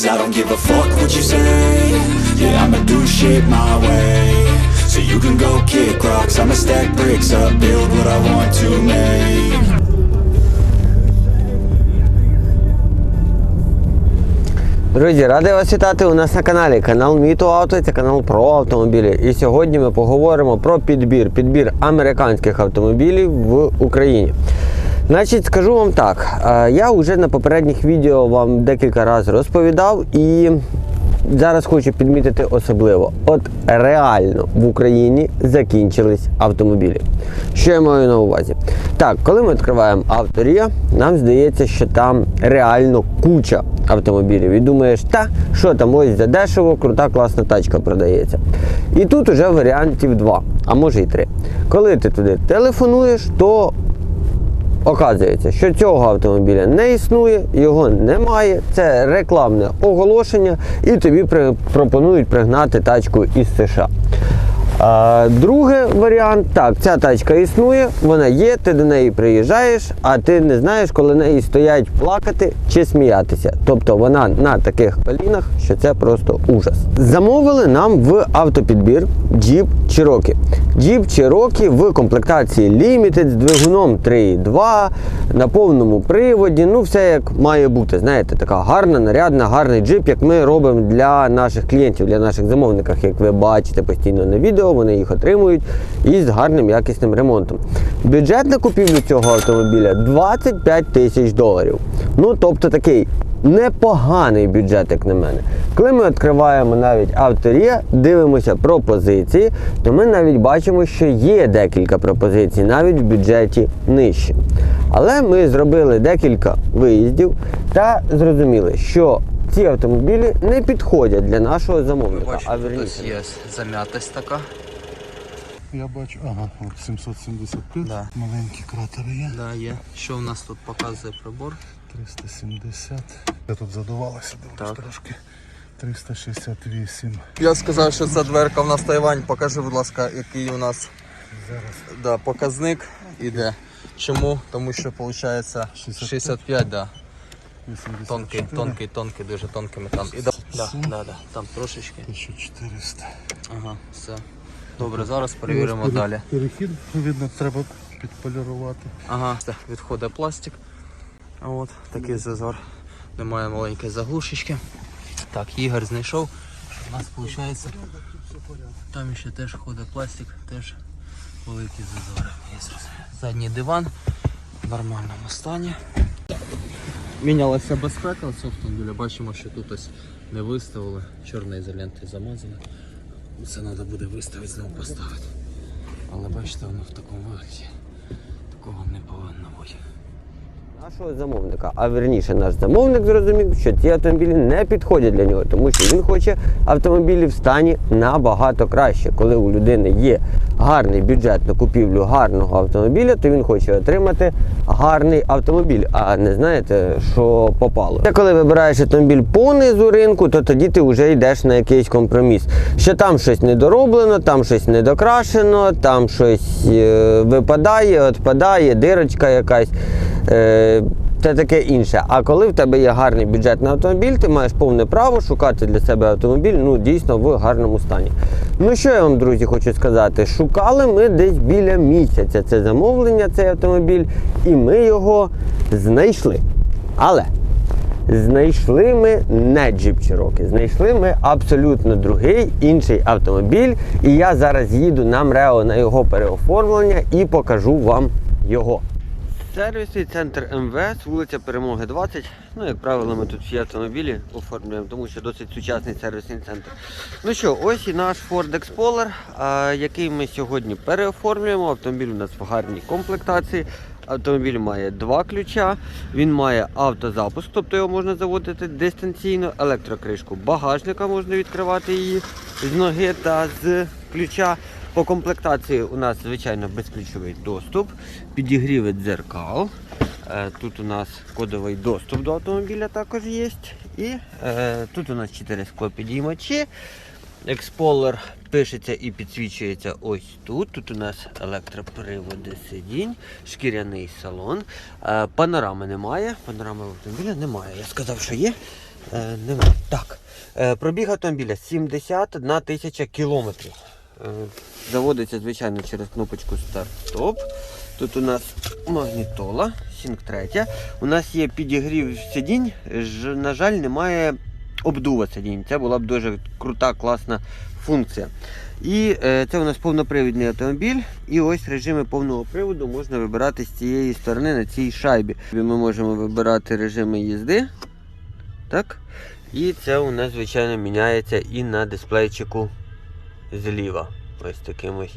Cause I don't give a fuck what you say Yeah, I'ma do shit my way So you can go kick rocks I'ma stack bricks up, build what I want to make Друзі, радий вас вітати у нас на каналі. Канал Міто Авто, це канал про автомобілі. І сьогодні ми поговоримо про підбір. Підбір американських автомобілів в Україні. Значить, скажу вам так, е, я вже на попередніх відео вам декілька разів розповідав і зараз хочу підмітити особливо. От реально в Україні закінчились автомобілі. Що я маю на увазі? Так, коли ми відкриваємо авторія, нам здається, що там реально куча автомобілів. І думаєш, та що там ось за дешево, крута, класна тачка продається. І тут уже варіантів два, а може і три. Коли ти туди телефонуєш, то Оказується, що цього автомобіля не існує, його немає. Це рекламне оголошення, і тобі пропонують пригнати тачку із США. Другий варіант, так, ця тачка існує, вона є, ти до неї приїжджаєш, а ти не знаєш, коли неї стоять плакати чи сміятися. Тобто вона на таких колінах, що це просто ужас. Замовили нам в автопідбір Jeep Cherokee. Jeep Cherokee в комплектації Limited з двигуном 3.2 на повному приводі. Ну, все як має бути. Знаєте, така гарна, нарядна, гарний джип, як ми робимо для наших клієнтів, для наших замовників, як ви бачите постійно на відео, вони їх отримують із гарним якісним ремонтом. Бюджет на купівлю цього автомобіля 25 тисяч доларів. Ну, тобто такий непоганий бюджет, як на мене. Коли ми відкриваємо навіть авторія, дивимося пропозиції, то ми навіть бачимо, що є декілька пропозицій, навіть в бюджеті нижче. Але ми зробили декілька виїздів та зрозуміли, що ці автомобілі не підходять для нашого замовника. Бачите, а верніше, є зам'ятость така. Я бачу, ага, от 775, Да. маленькі кратери є, Да, є. Що в нас тут показує прибор? 370. Я тут задувалася, дивлюсь Так. трошки. 368. Я сказав, що це дверка в нас Тайвань. Покажи, будь ласка, який у нас Зараз да, показник іде. Чому? Тому що виходить 65, да. 84. Тонкий, тонкий, тонкий, дуже тонкий метал. І да, да, да, да, там трошечки. 1400. Ага, все. Добре, зараз перевіримо пере- далі. Перехід, видно, треба підполірувати. Ага, все, відходить пластик. А От такий зазор. Немає маленької заглушечки. Так, Ігор знайшов. В нас виходить. Там ще теж ходить пластик, теж великі зазори. Є. Задній диван в нормальному стані. Мінялася безпека цього автомобіля. Бачимо, що тут ось не виставили. чорної ізоленти замазали. Це треба буде виставити, знову поставити. Але бачите, воно в такому вигляді. Такого не повинно бути. Нашого замовника. А верніше, наш замовник зрозумів, що ці автомобілі не підходять для нього, тому що він хоче автомобілі в стані набагато краще. Коли у людини є гарний бюджет на купівлю гарного автомобіля, то він хоче отримати гарний автомобіль, а не знаєте, що попало. Це коли вибираєш автомобіль по низу ринку, то тоді ти вже йдеш на якийсь компроміс. Що там щось недороблено, там щось недокрашено, там щось е, випадає, відпадає, дирочка якась. Е, це таке інше. А коли в тебе є гарний бюджет на автомобіль, ти маєш повне право шукати для себе автомобіль ну, дійсно в гарному стані. Ну що я вам, друзі, хочу сказати? Шукали ми десь біля місяця це замовлення, цей автомобіль, і ми його знайшли. Але знайшли ми не Jeep Cherokee, знайшли ми абсолютно другий інший автомобіль. І я зараз їду на МРЕО на його переоформлення і покажу вам його. Сервісний центр МВС, вулиця Перемоги 20. Ну, як правило, ми тут всі автомобілі оформлюємо, тому що досить сучасний сервісний центр. Ну що, ось і наш Ford Explorer, який ми сьогодні переоформлюємо. Автомобіль у нас в гарній комплектації. Автомобіль має два ключа, він має автозапуск, тобто його можна заводити дистанційно, електрокришку багажника можна відкривати її з ноги та з ключа. По комплектації у нас, звичайно, безключовий доступ, підігріви дзеркал. Е, Тут у нас кодовий доступ до автомобіля також є. І е, тут у нас 4 склопідіймачі. Експолер пишеться і підсвічується ось тут. Тут у нас електроприводи сидінь, шкіряний салон. Е, панорами немає. Панорами автомобіля немає. Я сказав, що є. Немає. Так. Пробіг автомобіля 71 тисяча кілометрів. Е, заводиться, звичайно, через кнопочку старт-стоп. Тут у нас магнітола, Sync 3. У нас є підігрів сидінь. На жаль, немає обдува сидінь. Це була б дуже крута, класна функція. І е, це у нас повнопривідний автомобіль. І ось режими повного приводу можна вибирати з цієї сторони на цій шайбі. Ми можемо вибирати режими їзди. Так. І це у нас, звичайно, міняється і на дисплейчику зліва. Ось таким ось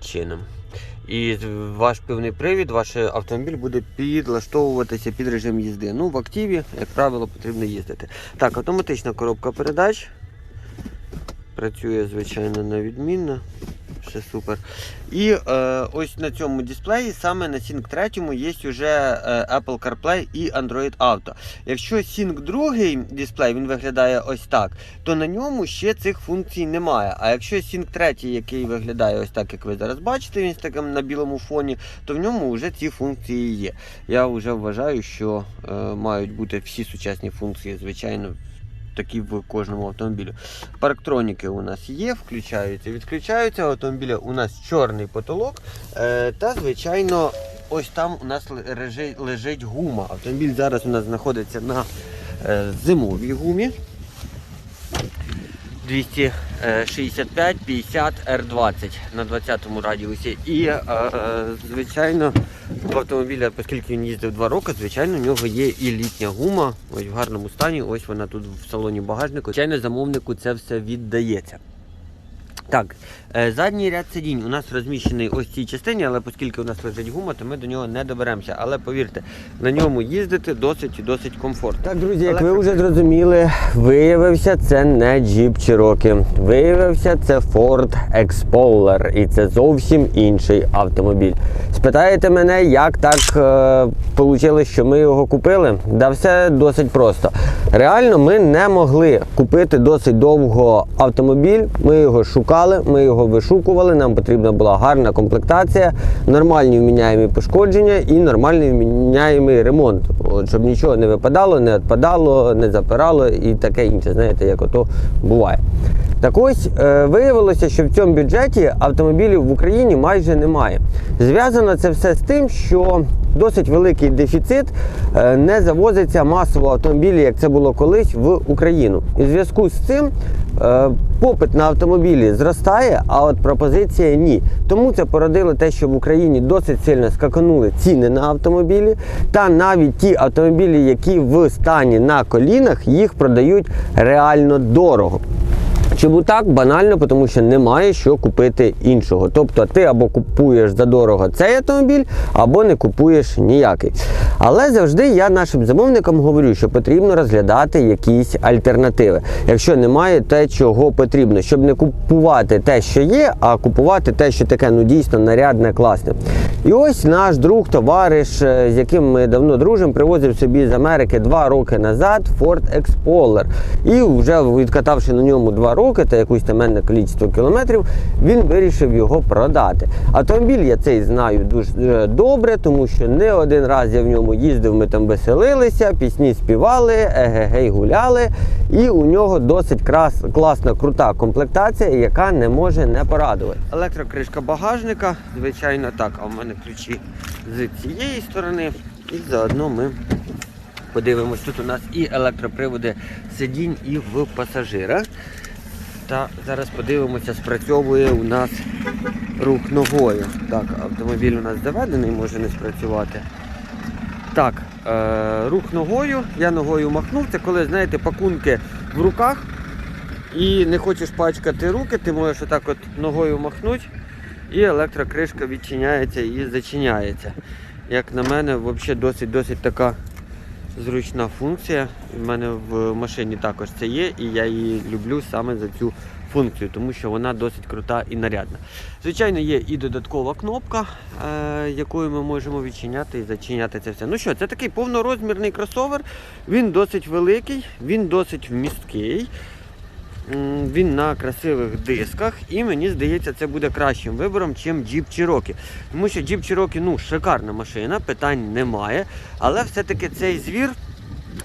чином. І ваш пивний привід, ваш автомобіль буде підлаштовуватися під режим їзди. Ну, в активі, як правило, потрібно їздити. Так, автоматична коробка передач. Працює, звичайно, на відмінно. Все супер. І е, ось на цьому дисплеї, саме на Sync 3 є вже е, Apple CarPlay і Android Auto. Якщо Sync 2 дисплей він виглядає ось так, то на ньому ще цих функцій немає. А якщо Sync 3, який виглядає ось так, як ви зараз бачите, він таким на білому фоні, то в ньому вже ці функції є. Я вже вважаю, що е, мають бути всі сучасні функції, звичайно. Такі в кожному автомобілі. Парктроніки у нас є, включаються, відключаються. У автомобіля у нас чорний потолок. Е, та, звичайно, ось там у нас лежить, гума. Автомобіль зараз у нас знаходиться на е, зимовій гумі. 265 50 R20 на 20-му радіусі. І, е, е, звичайно, в автомобіля, оскільки він їздив 2 роки, звичайно, у нього є і літня гума. Ось в гарному стані. Ось вона тут в салоні багажнику. Звичайно, замовнику це все віддається. Так, е, задній ряд сидінь у нас розміщений ось цій частині, але оскільки у нас лежить гума, то ми до нього не доберемося. Але повірте, на ньому їздити досить і досить комфортно. Так, друзі, як ви вже зрозуміли, виявився це не Jeep Cherokee. Виявився це Ford Explorer. І це зовсім інший автомобіль. Спитаєте мене, як так вийшло, що ми його купили? Да все досить просто. Реально, ми не могли купити досить довго автомобіль. Ми його шукали, ми його вишукували. Нам потрібна була гарна комплектація, нормальні вміняємі пошкодження і нормальний вміняємий ремонт. От, щоб нічого не випадало, не відпадало, не запирало і таке інше. Знаєте, як ото буває. Так ось е, виявилося, що в цьому бюджеті автомобілів в Україні майже немає. Зв'язано це все з тим, що досить великий дефіцит е, не завозиться масово автомобілі, як це було колись, в Україну. І в зв'язку з цим е, попит на автомобілі зростає, а от пропозиція ні. Тому це породило те, що в Україні досить сильно скаканули ціни на автомобілі, та навіть ті автомобілі, які в стані на колінах, їх продають реально дорого. Чому так? Банально, тому що немає що купити іншого. Тобто ти або купуєш за дорого цей автомобіль, або не купуєш ніякий. Але завжди я нашим замовникам говорю, що потрібно розглядати якісь альтернативи. Якщо немає те, чого потрібно, щоб не купувати те, що є, а купувати те, що таке ну дійсно нарядне, класне. І ось наш друг, товариш, е, з яким ми давно дружимо, привозив собі з Америки два роки назад Ford Explorer. І вже відкатавши на ньому два роки та якусь таменне кількість кілометрів, він вирішив його продати. Автомобіль я цей знаю дуже е, добре, тому що не один раз я в ньому їздив, ми там веселилися, пісні співали, егегей гуляли. І у нього досить крас, класна, крута комплектація, яка не може не порадувати. Електрокришка багажника, звичайно, так, а в мене ключі з цієї сторони. І заодно ми подивимось. Тут у нас і електроприводи сидінь, і в пасажира. Та зараз подивимося, спрацьовує у нас рух ногою. Так, автомобіль у нас заведений, може не спрацювати. Так, е, рух ногою, я ногою махнув. Це коли, знаєте, пакунки в руках і не хочеш пачкати руки, ти можеш отак от ногою махнути, і електрокришка відчиняється і зачиняється. Як на мене, взагалі досить-досить така зручна функція. У мене в машині також це є, і я її люблю саме за цю функцію, тому що вона досить крута і нарядна. Звичайно, є і додаткова кнопка, е, якою ми можемо відчиняти і зачиняти це все. Ну що, це такий повнорозмірний кросовер. Він досить великий, він досить вмісткий. Він на красивих дисках, і мені здається, це буде кращим вибором, ніж Jeep Cherokee. Тому що Jeep Cherokee, ну, шикарна машина, питань немає. Але все-таки цей звір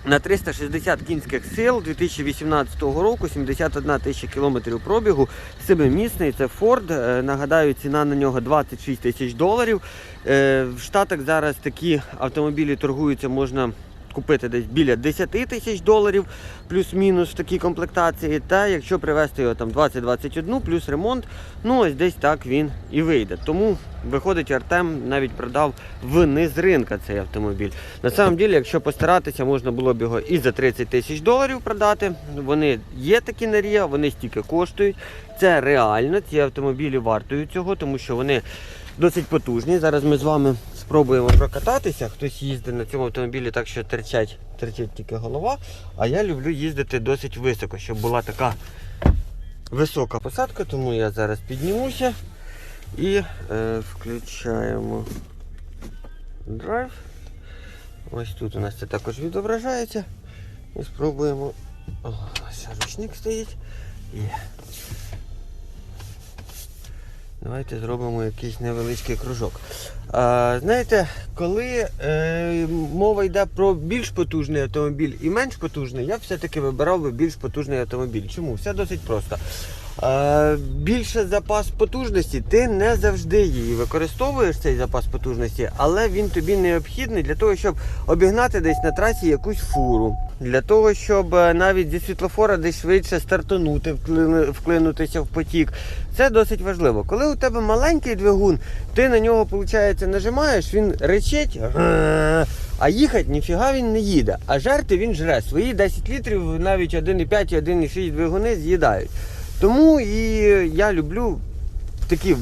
на 360 кінських сил 2018 року, 71 тисяча кілометрів пробігу, семимісний, це Ford. Е, Нагадаю, ціна на нього 26 тисяч доларів. Е, В Штатах зараз такі автомобілі торгуються, можна купити десь біля 10 тисяч доларів, плюс-мінус в такій комплектації. Та якщо привезти його там 20-21 плюс ремонт, ну ось десь так він і вийде. Тому виходить, Артем навіть продав вниз ринка цей автомобіль. На самом ділі, якщо постаратися, можна було б його і за 30 тисяч доларів продати. Вони є такі на Ріа, вони стільки коштують. Це реально, ці автомобілі вартують цього, тому що вони досить потужні. Зараз ми з вами спробуємо прокататися. Хтось їздить на цьому автомобілі так, що терчать, терчить тільки голова. А я люблю їздити досить високо, щоб була така висока посадка, тому я зараз піднімуся і е, включаємо драйв. Ось тут у нас це також відображається. І спробуємо. О, ручник стоїть. І Давайте зробимо якийсь невеличкий кружок. А, знаєте, коли е, мова йде про більш потужний автомобіль і менш потужний, я все-таки вибирав би більш потужний автомобіль. Чому? Все досить просто. Е, більше запас потужності, ти не завжди її використовуєш, цей запас потужності, але він тобі необхідний для того, щоб обігнати десь на трасі якусь фуру. Для того, щоб е, навіть зі світлофора десь швидше стартанути, вклинутися в потік. Це досить важливо. Коли у тебе маленький двигун, ти на нього, виходить, нажимаєш, він речить, а їхати ніфіга він не їде. А жерти він жре. Свої 10 літрів навіть 1,5 і 1,6 двигуни з'їдають. Тому і я люблю такі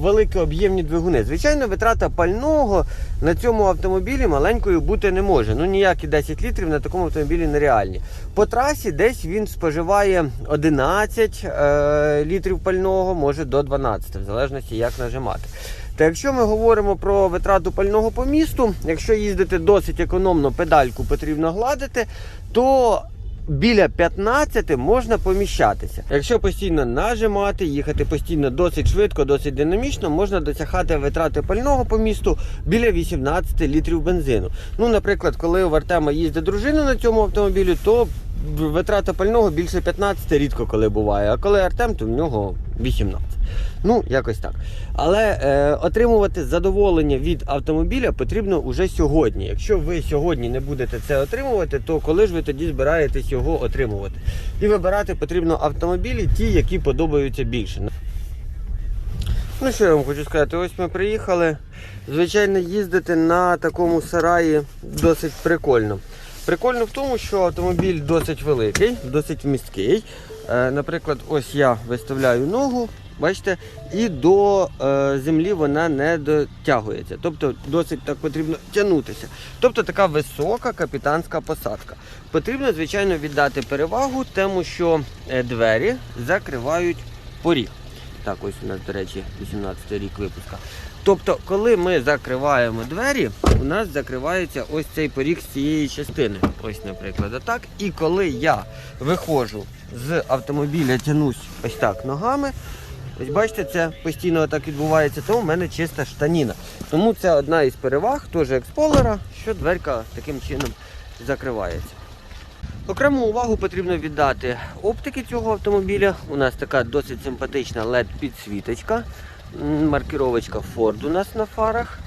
великі об'ємні двигуни. Звичайно, витрата пального на цьому автомобілі маленькою бути не може. Ну ніякі 10 літрів на такому автомобілі нереальні. По трасі десь він споживає 11 е, літрів пального, може до 12, в залежності як нажимати. Та якщо ми говоримо про витрату пального по місту, якщо їздити досить економно, педальку потрібно гладити, то біля 15 можна поміщатися. Якщо постійно нажимати, їхати постійно досить швидко, досить динамічно, можна досягати витрати пального по місту біля 18 літрів бензину. Ну, наприклад, коли у Артема їздить дружина на цьому автомобілі, то витрата пального більше 15 рідко коли буває. А коли Артем, то в нього 18. Ну, якось так. Але е, отримувати задоволення від автомобіля потрібно уже сьогодні. Якщо ви сьогодні не будете це отримувати, то коли ж ви тоді збираєтесь його отримувати? І вибирати потрібно автомобілі, ті, які подобаються більше. Ну що я вам хочу сказати, ось ми приїхали. Звичайно, їздити на такому сараї досить прикольно. Прикольно в тому, що автомобіль досить великий, досить місткий. Е, наприклад, ось я виставляю ногу, бачите, і до е, землі вона не дотягується. Тобто досить так потрібно тягнутися. Тобто така висока капітанська посадка. Потрібно, звичайно, віддати перевагу тому, що е, двері закривають поріг. Так, ось у нас, до речі, 18 рік випуска. Тобто, коли ми закриваємо двері, у нас закривається ось цей поріг з цієї частини. Ось, наприклад, отак. І коли я виходжу з автомобіля, тянусь ось так ногами. Ось бачите, це постійно так відбувається, тому в мене чиста штаніна. Тому це одна із переваг теж експолера, що дверка таким чином закривається. Окрему увагу потрібно віддати оптики цього автомобіля. У нас така досить симпатична LED-підсвіточка. Маркіровочка Ford у нас на фарах.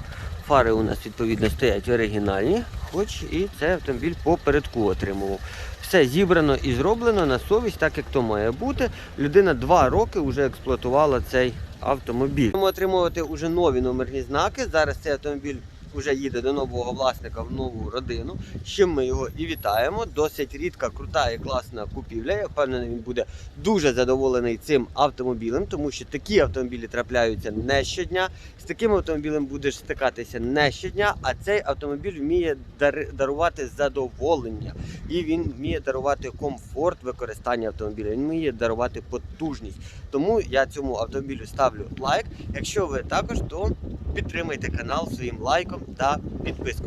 Фари у нас відповідно стоять оригінальні, хоч і цей автомобіль попередку отримував. Все зібрано і зроблено на совість, так як то має бути. Людина два роки вже експлуатувала цей автомобіль. Ми отримувати вже нові номерні знаки. Зараз цей автомобіль вже їде до нового власника в нову родину. Чим ми його і вітаємо. Досить рідка, крута і класна купівля. Я впевнений, він буде дуже задоволений цим автомобілем, тому що такі автомобілі трапляються не щодня. З таким автомобілем будеш стикатися не щодня, а цей автомобіль вміє дар- дарувати задоволення і він вміє дарувати комфорт використання автомобіля. Він вміє дарувати потужність. Тому я цьому автомобілю ставлю лайк. Якщо ви також, то підтримайте канал своїм лайком та підписку.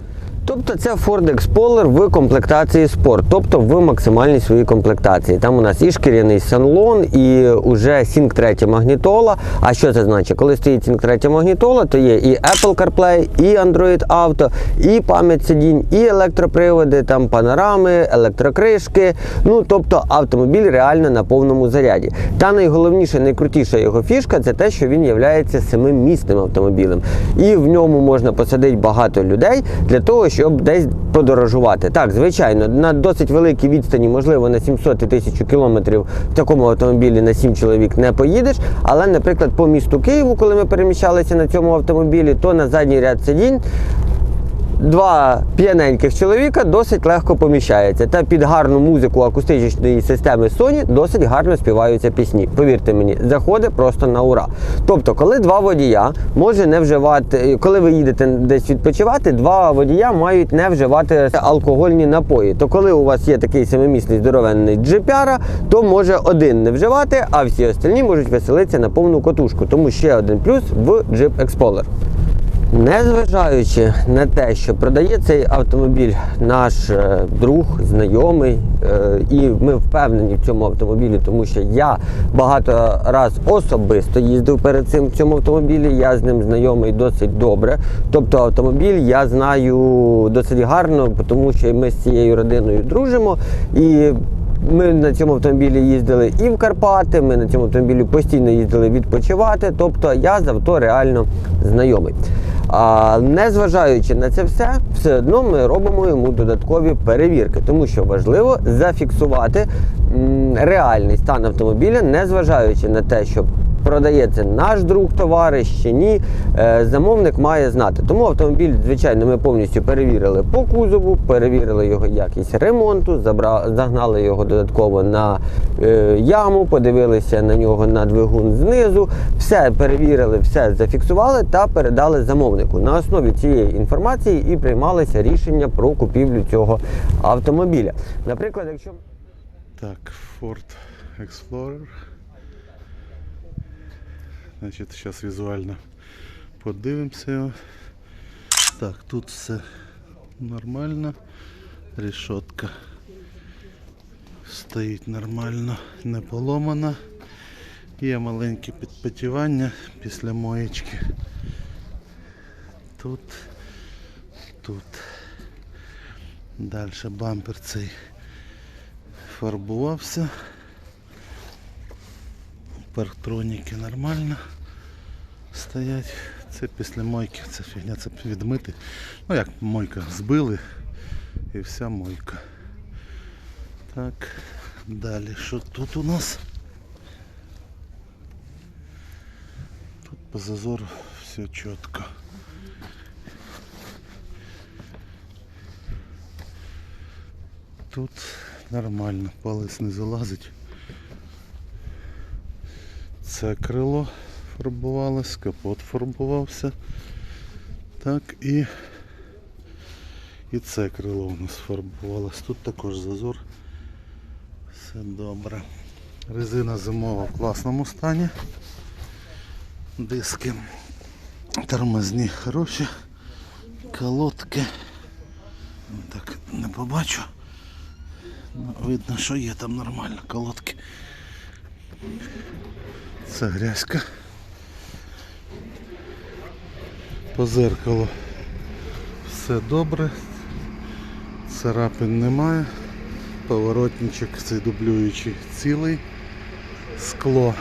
Тобто це Ford Explorer в комплектації Sport, тобто в максимальній своїй комплектації. Там у нас і шкіряний салон, і вже Sync 3 магнітола. А що це значить? Коли стоїть Sync 3 магнітола, то є і Apple CarPlay, і Android Auto, і пам'ять сидінь, і електроприводи, там панорами, електрокришки. Ну тобто автомобіль реально на повному заряді. Та найголовніше, найкрутіша його фішка це те, що він є семимісним автомобілем. І в ньому можна посадити багато людей для того, щоб десь подорожувати. Так, звичайно, на досить великій відстані, можливо, на 700 і 1000 кілометрів в такому автомобілі на 7 чоловік не поїдеш. Але, наприклад, по місту Києву, коли ми переміщалися на цьому автомобілі, то на задній ряд сидінь два п'яненьких чоловіка досить легко поміщаються. Та під гарну музику акустичної системи Sony досить гарно співаються пісні. Повірте мені, заходить просто на ура. Тобто, коли два водія може не вживати, коли ви їдете десь відпочивати, два водія мають не вживати алкогольні напої. То коли у вас є такий семимісний здоровенний джипяра, то може один не вживати, а всі остальні можуть веселитися на повну котушку. Тому ще один плюс в Jeep Explorer. Незважаючи на те, що продає цей автомобіль наш е, друг, знайомий, е, і ми впевнені в цьому автомобілі, тому що я багато раз особисто їздив перед цим в цьому автомобілі. Я з ним знайомий досить добре. Тобто автомобіль я знаю досить гарно, тому що ми з цією родиною дружимо і. Ми на цьому автомобілі їздили і в Карпати, ми на цьому автомобілі постійно їздили відпочивати. Тобто я з авто реально знайомий. А незважаючи на це все, все одно ми робимо йому додаткові перевірки, тому що важливо зафіксувати реальний стан автомобіля, незважаючи на те, що продається наш друг товариш чи ні, е, замовник має знати. Тому автомобіль, звичайно, ми повністю перевірили по кузову, перевірили його якість ремонту, загнали його додатково на е, яму, подивилися на нього на двигун знизу, все перевірили, все зафіксували та передали замовнику. На основі цієї інформації і приймалися рішення про купівлю цього автомобіля. Наприклад, якщо Так, Ford Explorer. Значить, зараз візуально подивимося його. Так, тут все нормально. Решетка стоїть нормально, не поломана. Є маленьке підпотівання після моєчки. Тут, тут. Далі бампер цей фарбувався. Парктроніки нормально стоять. Це після мойки, це фігня, це відмити. Ну як мойка збили і вся мойка. Так, далі що тут у нас? Тут по зазору все чітко. Тут нормально, палець не залазить. Це крило фарбувалось, капот фарбувався. Так і, і це крило у нас фарбувалось. Тут також зазор. Все добре. Резина зимова в класному стані. Диски тормозні хороші. Колодки. Так, не побачу. Ну, видно, що є там нормально колодки. Це грязька. По зеркалу все добре. Царапин немає. Поворотничок цей дублюючий цілий. Скло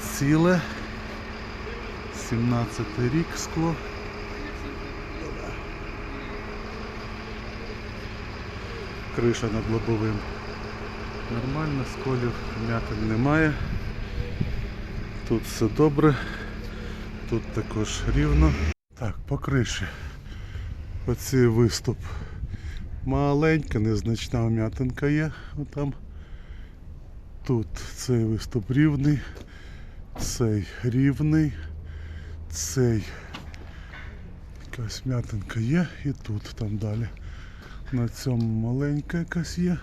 ціле. 17 рік скло. Криша над лобовим. Нормально, сколів м'ятин немає. Тут все добре. Тут також рівно. Так, по криші. Оцей виступ. Маленька, незначна вм'ятинка є. Отам. Тут цей виступ рівний. Цей рівний. Цей якась м'ятинка є і тут там далі. На цьому маленька якась є.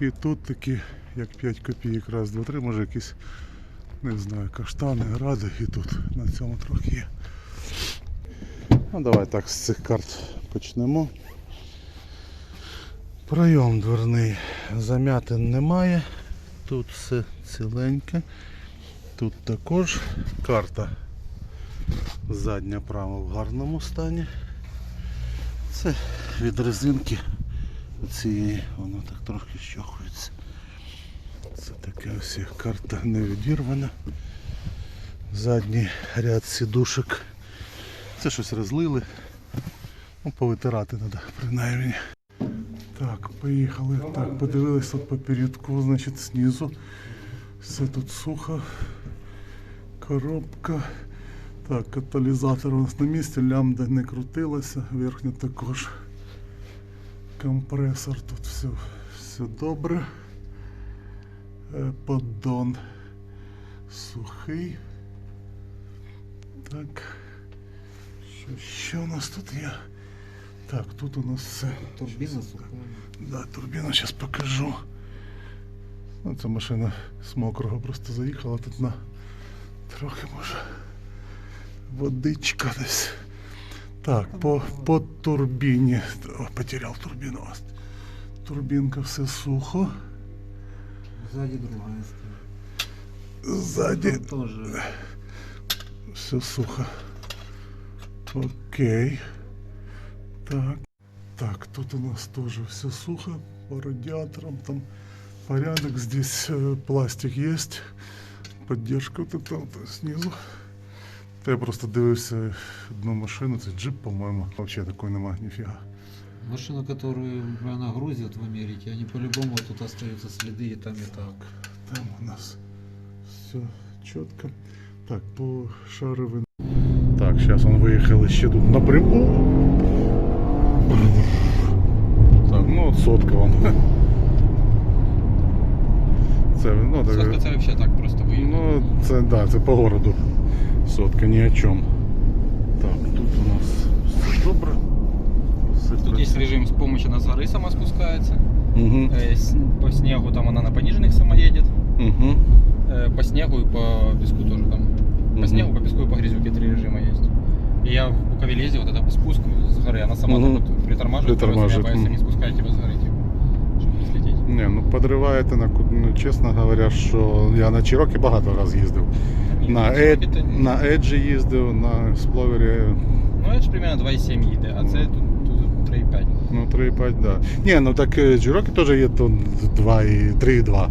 І тут такі, як 5 копійок, раз, два, три, може якісь, не знаю, каштани, гради і тут на цьому трохи є. Ну, давай так з цих карт почнемо. Пройом дверний замятин немає. Тут все ціленьке. Тут також карта задня права в гарному стані. Це від резинки цієї, воно так трохи щохується. Це таке ось карта не відірвана. Задній ряд сідушок. Це щось розлили. Ну, повитирати треба, принаймні. Так, поїхали. Так, подивились тут по передку, значить знизу. Все тут сухо. Коробка. Так, каталізатор у нас на місці, лямбда не крутилася, верхня також. Компресор тут все, все добре. Е, Поддон сухий. Так. Що ще у нас тут є? Так, тут у нас все. Турбина сухая. Да, турбіну зараз покажу. Ну, це машина з мокрого просто заїхала тут на трохи може водичка десь. Так, по, по турбіні. О, потеряв турбіну. Турбінка все сухо. Сзади другая стоит. Ззаді Там тоже. все сухо. Окей. Так. Так, тут у нас тоже все сухо. По радиаторам там порядок. Здесь э, пластик есть. Поддержка вот это вот снизу. Та я просто дивився одну машину, це джип, по-моєму. Вообще такої нема ніфіга. Машину, которую она грузит в Америке, они по-любому тут остаются следы и там, и так. Там у нас все чітко. Так, по шаровин. Так, зараз он виїхали ще тут напряму. Так, ну от сотка вам. Це, ну, так, Сотка це взагалі так просто виїхав. ну, це, да, це по городу. Сотка ні о чому. Так, тут у нас все добре. Все Тут есть режим с помощью на с горы сама спускается. Угу, Э, с- По снегу там она на пониженных сама едет. угу. Э, По снегу и по песку тоже там. По Мгм. снегу, по песку и по грязюке три режима есть. И я в Буковеле ездил, вот это по спуску с горы, она сама Мгм. так вот притормаживает, Притормаживает, а если мгм. не спускаете его с горы, типа, чтобы не слететь. Не, ну подрываете на ку- ну, чесно говоря, що я на Чирокі багато раз їздив. Ні, На, ну, Ед... Cherokee-то ні. на Еджі їздив, на Спловері, Ну это же примерно 2,7 їде, а це тут, тут 3,5. ну 3,5, да. Ні, ну так е, теж є то 2 і 3,2. 3,2.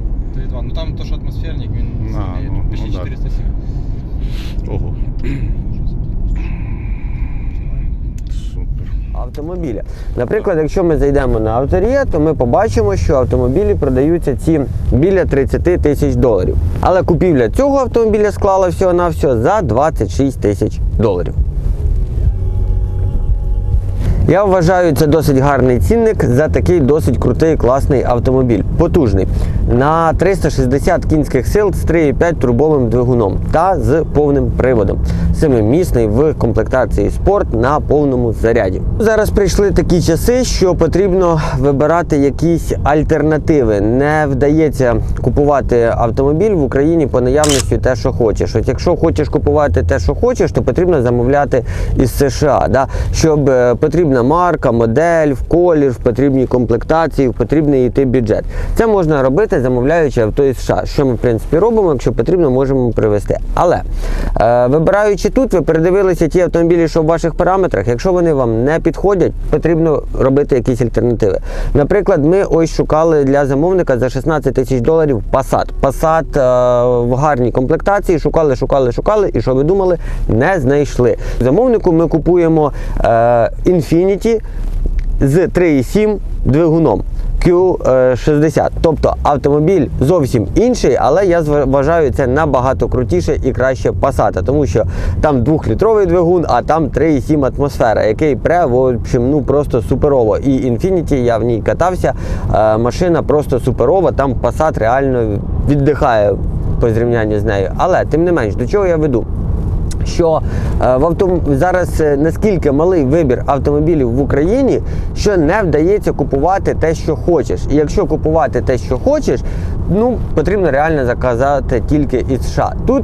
Ну там то, що атмосферник, він А, ну, почти ну 407. Ого. Супер. автомобіля. Наприклад, якщо ми зайдемо на авторія, то ми побачимо, що автомобілі продаються ці біля 30 тисяч доларів. Але купівля цього автомобіля склала всього на всього за 26 тисяч доларів. Я вважаю, це досить гарний цінник за такий досить крутий класний автомобіль. Потужний. На 360 кінських сил з 3,5 турбовим двигуном та з повним приводом. Семимісний в комплектації спорт на повному заряді. Зараз прийшли такі часи, що потрібно вибирати якісь альтернативи. Не вдається купувати автомобіль в Україні по наявності те, що хочеш. От якщо хочеш купувати те, що хочеш, то потрібно замовляти із США. Да? Щоб е, потрібна марка, модель, в колір, в потрібній комплектації, в потрібний йти бюджет. Це можна робити, замовляючи авто із США. Що ми в принципі робимо, якщо потрібно, можемо привезти. Але е, вибираючи тут, ви передивилися ті автомобілі, що в ваших параметрах. Якщо вони вам не підходять, потрібно робити якісь альтернативи. Наприклад, ми ось шукали для замовника за 16 тисяч доларів Passat. Passat е, в гарній комплектації. Шукали, шукали, шукали, і що ви думали, не знайшли. Замовнику ми купуємо е, Infiniti з 3,7 двигуном. Q60. Тобто автомобіль зовсім інший, але я вважаю це набагато крутіше і краще Passat, тому що там 2-літровий двигун, а там 3,7 атмосфера, який пре, в общем, ну просто суперово. І Infiniti, я в ній катався, е, машина просто суперова, там Passat реально віддихає по зрівнянню з нею. Але тим не менш, до чого я веду? Що е, в авто... зараз е, наскільки малий вибір автомобілів в Україні, що не вдається купувати те, що хочеш. І якщо купувати те, що хочеш, ну потрібно реально заказати тільки із США. Тут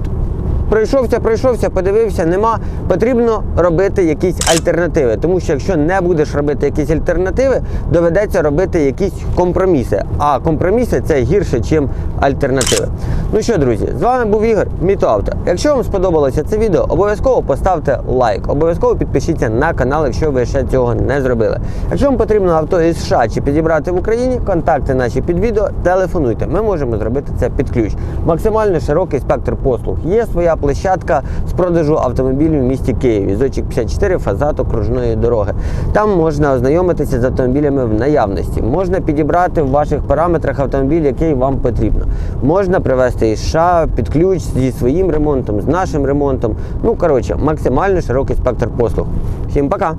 пройшовся, пройшовся, подивився, нема. Потрібно робити якісь альтернативи. Тому що якщо не будеш робити якісь альтернативи, доведеться робити якісь компроміси. А компроміси це гірше, ніж альтернативи. Ну що, друзі, з вами був Ігор Мітоавто. Якщо вам сподобалося це відео, обов'язково поставте лайк. Обов'язково підпишіться на канал, якщо ви ще цього не зробили. Якщо вам потрібно авто із США чи підібрати в Україні, контакти наші під відео, телефонуйте. Ми можемо зробити це під ключ. Максимально широкий спектр послуг. Є своя площадка з продажу автомобілів в місті Києві. Зочик 54 фазат окружної дороги. Там можна ознайомитися з автомобілями в наявності. Можна підібрати в ваших параметрах автомобіль, який вам потрібно. Можна привезти із США під ключ зі своїм ремонтом, з нашим ремонтом. Ну коротше, максимально широкий спектр послуг. Всім пока!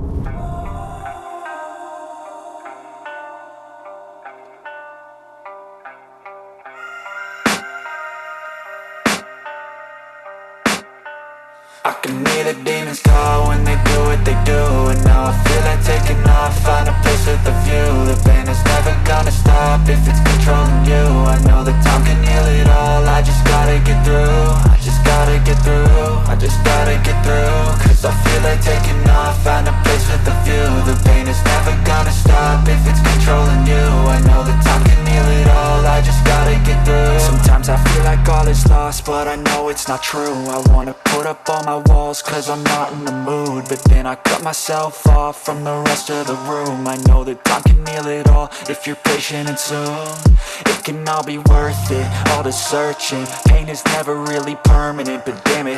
I can hear the demons call when they do what they do And now I feel like taking off, find a place with a view. The pain is never gonna stop if it's controlling you. I know that time can heal it all, I just gotta get through. I just gotta get through, I just gotta get through. Cause I feel like taking off, find a place with a view. The pain is never gonna stop if it's controlling you. I know that time can heal it all, I just gotta get through. Sometimes I feel like all is lost, but I know it's not true. I wanna put up all my walls cause I'm not in the mood. But then I cut myself off from the rest of the room. I know that time can heal it all if you're patient and soon. It can all be worth it, all the searching. Pain is never really permanent, but damn it